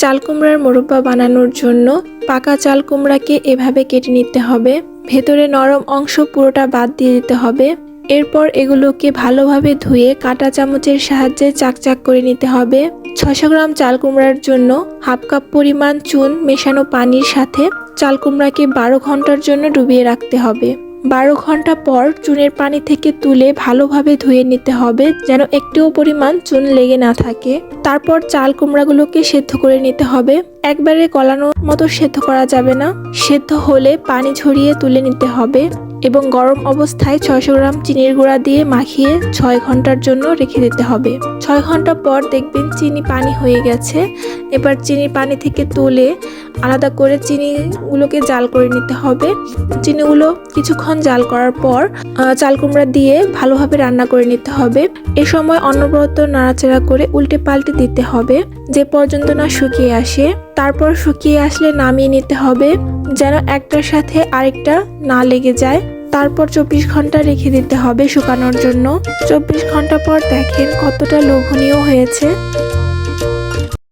চাল কুমড়ার মোরব্বা বানানোর জন্য পাকা চাল কুমড়াকে এভাবে কেটে নিতে হবে। ভেতরে নরম অংশ পুরোটা বাদ দিয়ে দিতে হবে। এরপর এগুলোকে ভালোভাবে ধুয়ে কাঁটা চামচের সাহায্যে চাকচাক করে নিতে হবে। ছশো গ্রাম চাল কুমড়ার জন্য হাফ কাপ পরিমাণ চুন মেশানো পানির সাথে চাল কুমড়াকে বারো ঘণ্টার জন্য ডুবিয়ে রাখতে হবে। বারো ঘণ্টা পর চুনের পানি থেকে তুলে ভালোভাবে ধুয়ে নিতে হবে যেন একটুও পরিমাণ চুন লেগে না থাকে। তারপর চাল কুমড়াগুলোকে সেদ্ধ করে নিতে হবে। একবারে গলানোর মতো সেদ্ধ করা যাবে না। সেদ্ধ হলে পানি ঝরিয়ে তুলে নিতে হবে এবং গরম অবস্থায় ছয়শো গ্রাম চিনির গুঁড়া দিয়ে মাখিয়ে ছয় ঘণ্টার জন্য রেখে দিতে হবে। ছয় ঘণ্টা পর দেখবেন চিনি পানি হয়ে গেছে। এবার চিনি পানি থেকে তুলে আলাদা করে চিনিগুলোকে জাল করে নিতে হবে। চিনিগুলো কিছুক্ষণ জাল করার পর চাল কুমড়া দিয়ে ভালোভাবে রান্না করে নিতে হবে। এ সময় অনবরত নাড়াচাড়া করে উল্টে পাল্টে দিতে হবে, যে পর্যন্ত না শুকিয়ে আসে। তারপর শুকিয়ে আসলে নামিয়ে নিতে হবে, যেন একটার সাথে আরেকটা না লেগে যায়। তারপর চব্বিশ ঘণ্টা রেখে দিতে হবে শুকানোর জন্য। চব্বিশ ঘণ্টা পর দেখেন কতটা লোভনীয় হয়েছে।